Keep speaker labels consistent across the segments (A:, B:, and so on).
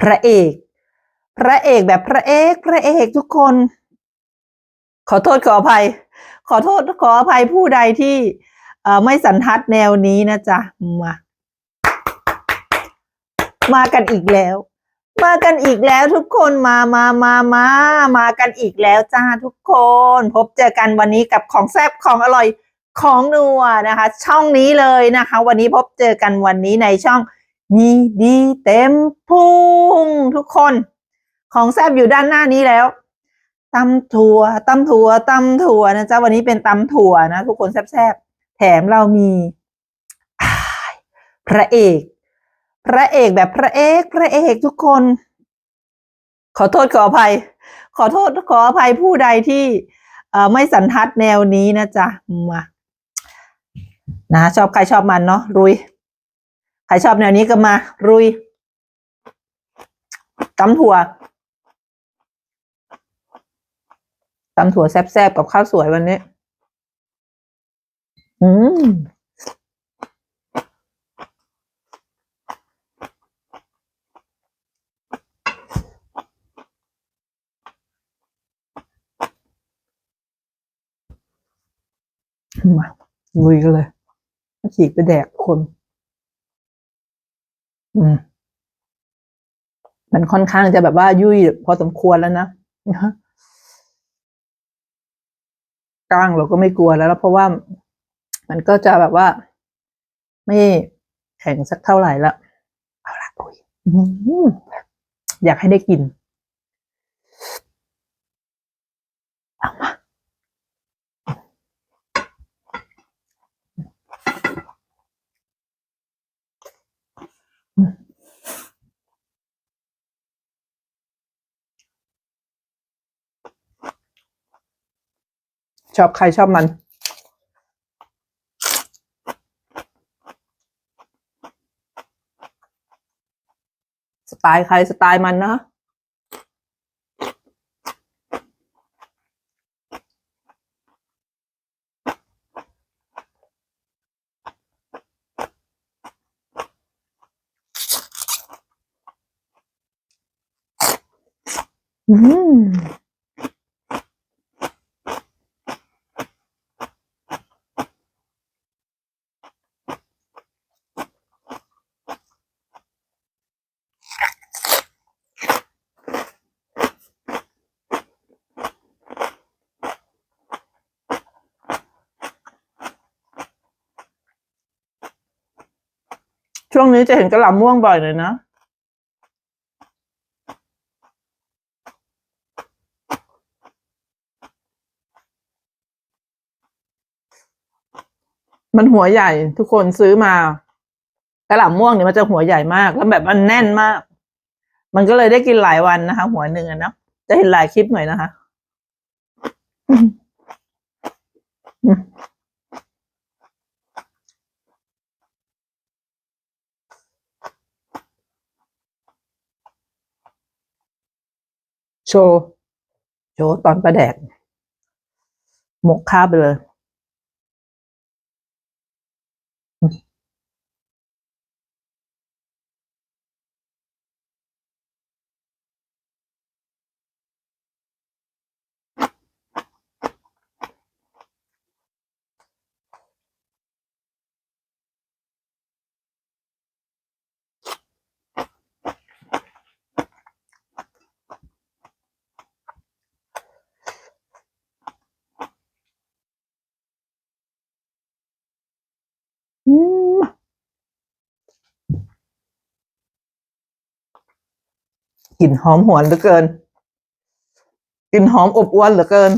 A: พระเอก พระเอกแบบพระเอกพระเอกทุกคน ขอโทษขออภัย ขอโทษขออภัยผู้ใดที่ไม่สันทัดแนวนี้นะจ๊ะมามากันอีกแล้ว มากันอีกแล้วทุกคนมามามามามากันอีกแล้วจ้าทุกคน พบเจอกันวันนี้กับของแซ่บของอร่อยของนัวนะคะ ช่องนี้เลยนะคะ วันนี้พบเจอกันวันนี้ในช่อง มีดีเต็มพุงทุกคน ของแซบอยู่ด้านหน้านี้แล้วตำถั่วตำถั่วตำถั่วนะจ๊ะวันนี้เป็นตำถั่วนะ ทุกคนแซบๆแถมเรามีพระเอก พระเอกแบบพระเอกพระเอกทุกคน ขอโทษขออภัย ขอโทษขออภัยผู้ใดที่ไม่สันทัดแนวนี้นะจ๊ะมานะชอบใครชอบมันเนาะรุย ใครชอบแนวนี้ก็มารุยตำถั่วตำถั่วแซ่บๆกับข้าวสวยวันนี้ อืมมาลุยกันเลยฉีกไปแดกคน มันค่อนข้างจะแบบว่ายุ่ยพอสมควรแล้วนะกล้างเราก็ไม่กลัวแล้ว เพราะว่ามันก็จะแบบว่า ไม่แข็งสักเท่าไหร่ละเอาละคุยอยากให้ได้กิน ชอบใครชอบมัน สไตล์ใครสไตล์มันนะอืม ช่วงนี้จะเห็นกระหล่ำม่วงบ่อยเลยนะมันหัวใหญ่ทุกคนซื้อมากระหล่ำม่วงเนี่ยมันจะหัวใหญ่มาก แล้วแบบมันแน่นมาก มันก็เลยได้กินหลายวันนะคะ หัวหนึ่งอนะจะเห็นหลายคลิปหน่อยนะคะอืมอืม โชว์ โชว์ตอนประแดกหมกข้าบไปเลย กลิ่นหอมหวนเหลือเกิน กลิ่นหอมอบอวลเหลือเกิน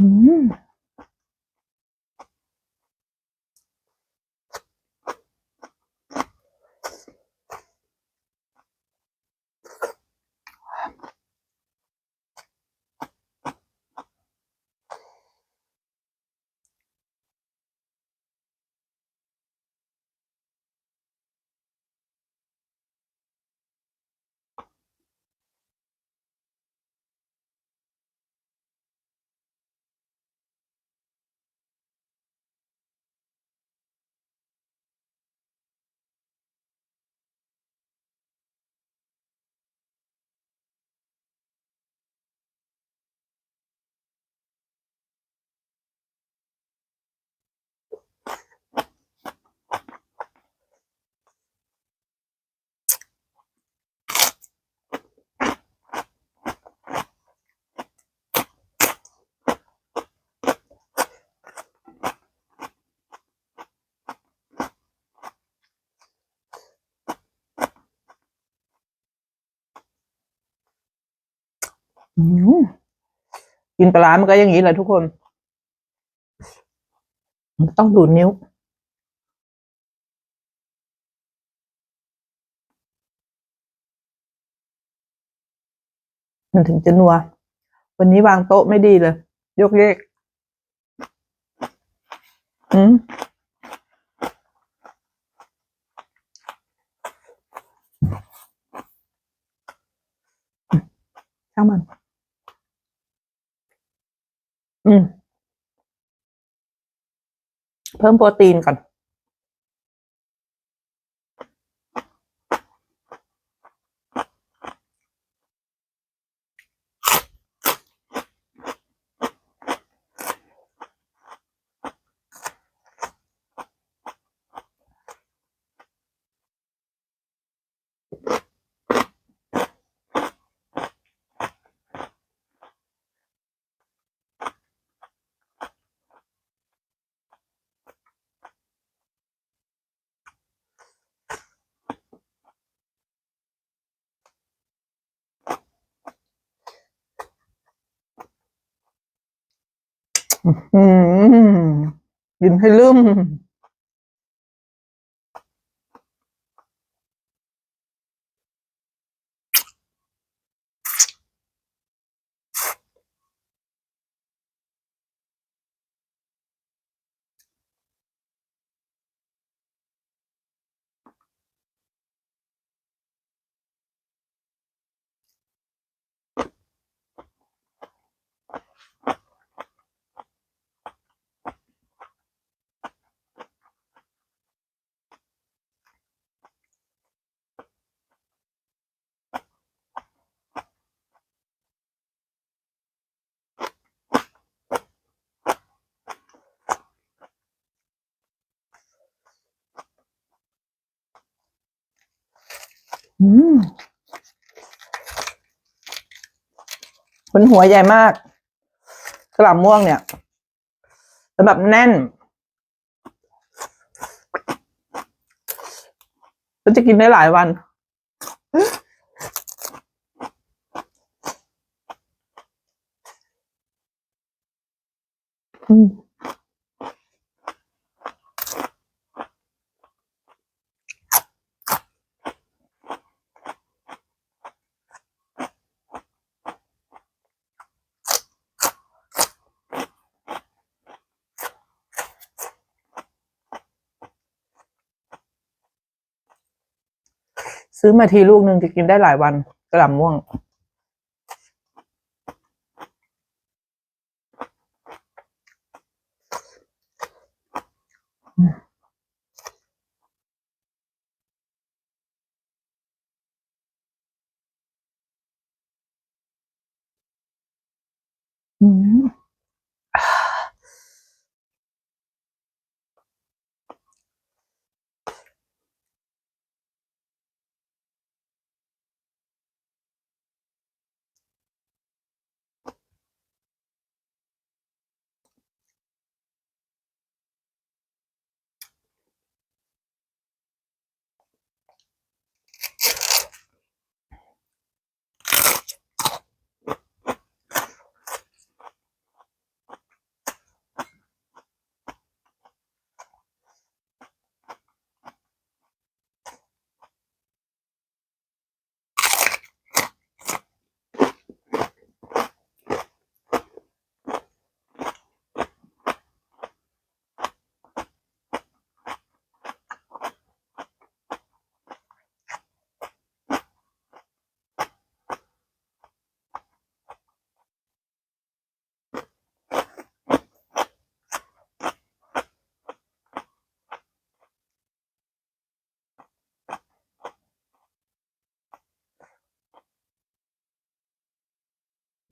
A: อื กินปลาร้ามันก็อย่างนี้แหละทุกคน ต้องดูดนิ้ว มันถึงจะนัว วันนี้วางโต๊ะไม่ดีเลย ยกเยกอืมช่างมัน อืม เพิ่มโปรตีนก่อนอ กินให้ลืม อืมบนหัวใหญ่มากกระหล่ำม่วงเนี่ยแล้วแบบแน่นก็จะกินได้หลายวัน อืม ซื้อมาทีลูกหนึ่งจะกินได้หลายวันกระหล่ำม่วง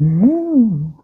A: Hum.